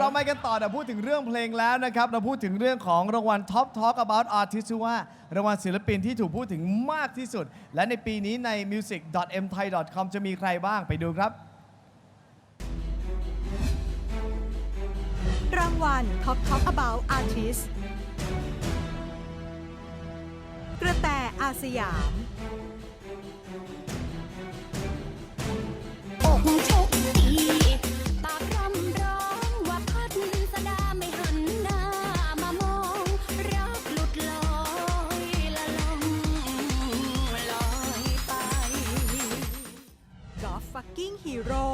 เราไปกันต่อแต่พูดถึงเรื่องเพลงแล้วนะครับ เราพูดถึงเรื่องของรางวัล Top Talk About Artist ชื่อว่ารางวัลศิลปินที่ถูกพูดถึงมากที่สุด และในปีนี้ใน music.mthai.com จะมีใครบ้างไปดูครับ รางวัล Top Top About Artist กระแตอาสยาม Golf Fucking Hero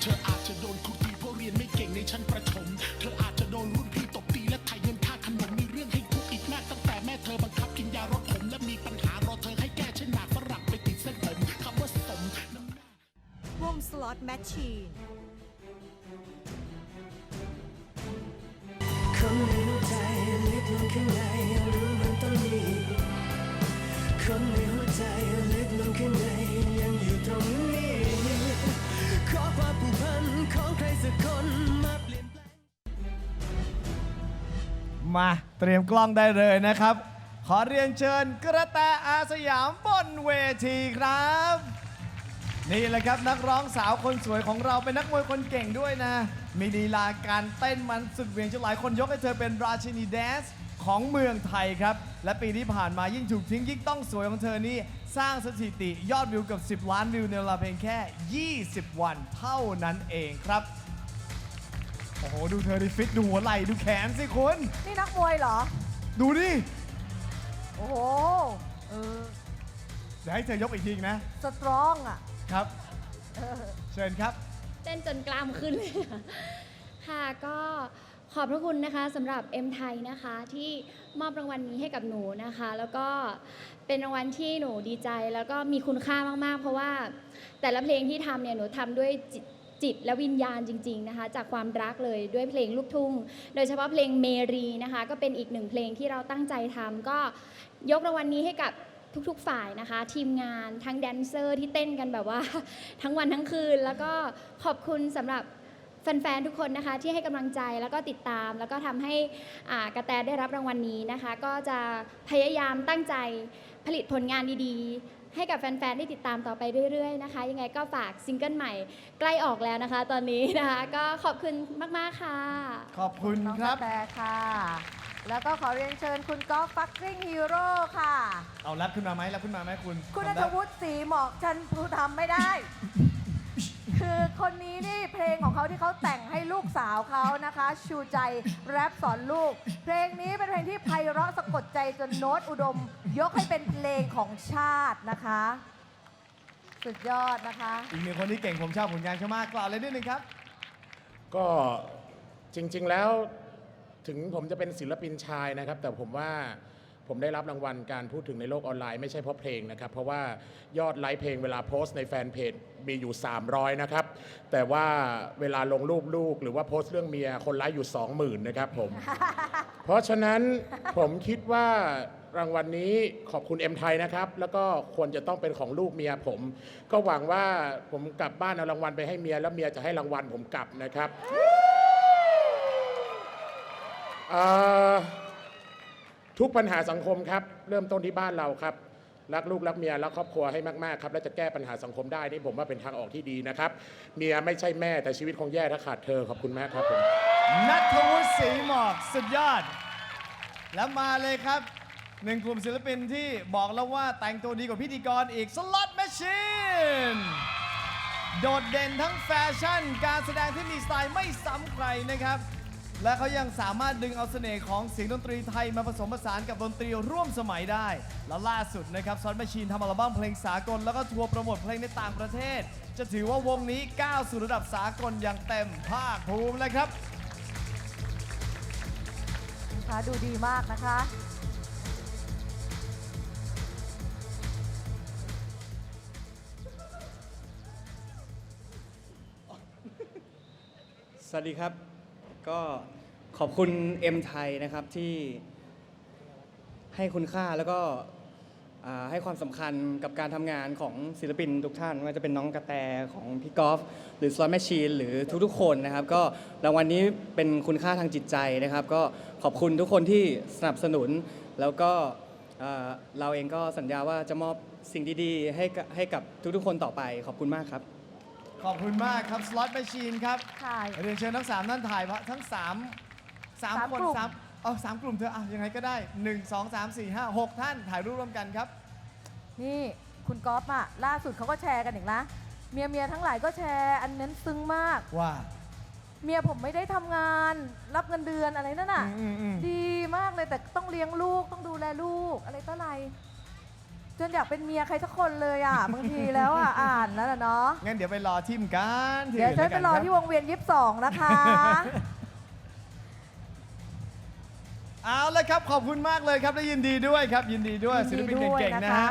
เธออาจจะโดนคุกตีเพราะเรียนไม่เก่งในชั้นประถม เธออาจจะโดนรุ่นพี่ตบตีและไถ่เงินค่าขนมมีเรื่องให้คุกอีกมากตั้งแต่แม่เธอบังคับกินยารถผมและมีปัญหารอเธอให้แก้เช่นหมากฝรั่งไปติดเส้นผมคำว่าสมน้ำหน้า วง Slot Machine คน มาเตรียมกล้องได้เลยนะครับ ขอเรียนเชิญกระแตอาสยามบนเวทีครับ นี่แหละครับนักร้องสาวคนสวยของเราเป็นนักมวยคนเก่งด้วยนะ มีลีลาการเต้นมันสุดเหวียงจนหลายคนยกให้เธอเป็นราชินีแดนซ์ของเมืองไทยครับ และปีที่ผ่านมายิ่งถูกทิ้งยิ่งต้องสวยของเธอนี่ สร้างสถิติยอดวิวเกับ10 ล้านวิวในเวลาเพียงแค่ 20 วันเท่านั้นเองครับ โอ้โห ดูเธอดิฟิต ดูหัวไหล่ ดูแขนสิคุณ นี่นักมวยเหรอ ดูดิโอ้โห เออ เดี๋ยวให้เธอยกอีกทีนะ สตรองอะ ครับเชิญครับ เต้นจนกล้ามขึ้นเลยค่ะก็ขอบพระคุณนะคะสำหรับเอ็มไทยนะคะที่มอบรางวัลนี้ให้กับหนูนะคะ แล้วก็เป็นรางวัลที่หนูดีใจ แล้วก็มีคุณค่ามากๆ เพราะว่าแต่ละเพลงที่ทำเนี่ยหนูทำด้วยจิต จิตและวิญญาณจริง ๆนะคะ จากความรักเลยด้วยเพลงลูกทุ่ง โดยเฉพาะเพลงเมรีนะคะ ก็เป็นอีกหนึ่งเพลงที่เราตั้งใจทำก็ยกรางวัลนี้ให้กับทุกๆฝ่ายนะคะ ทีมงานทั้งแดนเซอร์ที่เต้นกันแบบว่าทั้งวันทั้งคืน แล้วก็ขอบคุณสำหรับแฟนๆ ทุกคนนะคะที่ให้กำลังใจแล้วก็ติดตาม แล้วก็ทำให้กระแตได้รับรางวัลนี้นะคะ ก็จะพยายามตั้งใจผลิตผลงานดีๆ ให้กับแฟนๆ ได้ติดตามต่อไปเรื่อยๆ นะคะ ยังไงก็ฝากซิงเกิลใหม่ใกล้ออกแล้วนะคะ ตอนนี้นะคะ ก็ขอบคุณมากๆค่ะ ขอบคุณน้องคกรับระแตค่ะ แล้วก็ขอเรียนเชิญคุณก๊อฟฟักกิ้งฮีโร่ค่ะ เอาแรปขึ้นมาไหมแรปขึ้นมาไหมคุณคุณทำนัได้ทวุฒิศรีหมอกฉันพูทำไม่ได้ คือคนนี้นี่เพลงของเขาที่เขาแต่งให้ลูกสาวเขานะคะ ชูใจแรปสอนลูก เพลงนี้เป็นเพลงที่ไพเราะสะกดใจจนโน้ตอุดม ยกให้เป็นเพลงของชาตินะคะ สุดยอดนะคะ อีกหนึ่งคนที่เก่งผมชอบผลงานเขามากกล่าวเลยนิดนึงครับ ก็จริงๆแล้วถึงผมจะเป็นศิลปินชายนะครับ แต่ผมว่า ผมได้รับรางวัลการพูดถึงในโลกออนไลน์ไม่ใช่เพราะเพลงนะครับ เพราะว่ายอดไลค์เพลงเวลาโพสต์ในแฟนเพจมีอยู่ 300 นะครับ แต่ว่าเวลาลงรูปลูก หรือว่าโพสต์เรื่องเมียคนไลค์อยู่ 20,000 นะครับผม เพราะฉะนั้นผมคิดว่ารางวัลนี้ขอบคุณเอ็มไทยนะครับ แล้วก็ควรจะต้องเป็นของลูกเมียผม ก็หวังว่าผมกลับบ้านเอารางวัลไปให้เมียแล้วเมียจะให้รางวัลผมกลับนะครับเอ่อ ทุกปัญหาสังคมครับ เริ่มต้นที่บ้านเราครับ รักลูกรักเมียรักครอบครัวให้มากๆครับ แล้วจะแก้ปัญหาสังคมได้นี่ผมว่าเป็นทางออกที่ดีนะครับ เมียไม่ใช่แม่แต่ชีวิตคงแย่ถ้าขาดเธอขอบคุณมากครับผมนัทวุฒิศรีหมอกสุดยอด แล้วมาเลยครับหนึ่งกลุ่มศิลปินที่บอกแล้วว่าแต่งตัวดีกว่าพิธีกรอีกสล็อตแมชชีนโดดเด่นทั้งแฟชั่น การแสดงที่มีสไตล์ไม่ซ้ำใครนะครับ และเขายังสามารถดึงเอาเสน่ห์ของเสียงดนตรีไทยมาผสมผสานกับดนตรีร่วมสมัยได้ และล่าสุดนะครับซอนแมชชีนทำอัลบั้มเพลงสากล แล้วก็ทัวร์โปรโมทเพลงในต่างประเทศ จะถือว่าวงนี้ก้าวสู่ระดับสากลอย่างเต็มภาคภูมิเลยครับนะคะดูดีมากนะคะ สวัสดีครับ ก็ขอบคุณเอ็มไทยนะครับที่ให้คุณค่าแล้วก็อ่าให้ความสำคัญกับการทำงานของศิลปินทุกท่านไม่ว่าจะเป็นน้องกระแตของพี่กอล์ฟหรือส l อ t แมชชีนหรือทุกๆคนนะครับ ก็รางวัลนี้เป็นคุณค่าทางจิตใจนะครับ ก็ขอบคุณทุกคนที่สนับสนุน แล้วก็เอ่อเราเองก็สัญญาว่าจะมอบสิ่งดีๆให้กับให้กับทุกๆคนต่อไปขอบคุณมากครับ ขอบคุณมากครับ สล็อตแมชชีนครับ ค่ะ เรียนเชิญทั้งสามท่านถ่ายพระทั้งสามสามสามคนกลุ่มสามเอาสามกลุ่มเธอะอะยังไงก็ได้หนึ่งสองสามสี่ห้าหกท่านถ่ายรูปร่วมกันครับ นี่คุณก๊อฟอะล่าสุดเขาก็แชร์กันอีกนะเมียเมียทั้งหลายก็แชร์ อันนั้นซึ้งมาก ว่า เมียผมไม่ได้ทำงาน รับเงินเดือนอะไรนั่นน่ะ อืมอืมอืม ดีมากเลยแต่ต้องเลี้ยงลูกต้องดูแลลูกอะไรต่ออะไร จนอยากเป็นเมียใครสักคนเลยอะ บางทีแล้วอะอ่านแล้วนะเนาะงั้นเดี๋ยวไปรอทิมกันที่เดี๋ยวอื่ฉันแล้ไปกันรอคบที่วงเวียนยิบสองนะคะ เอาละครับขอบคุณมากเลยครับและยินดีด้วยครับยินดีด้วยยินดีศิลปินด้วยเก่งๆนะนะคะฮะ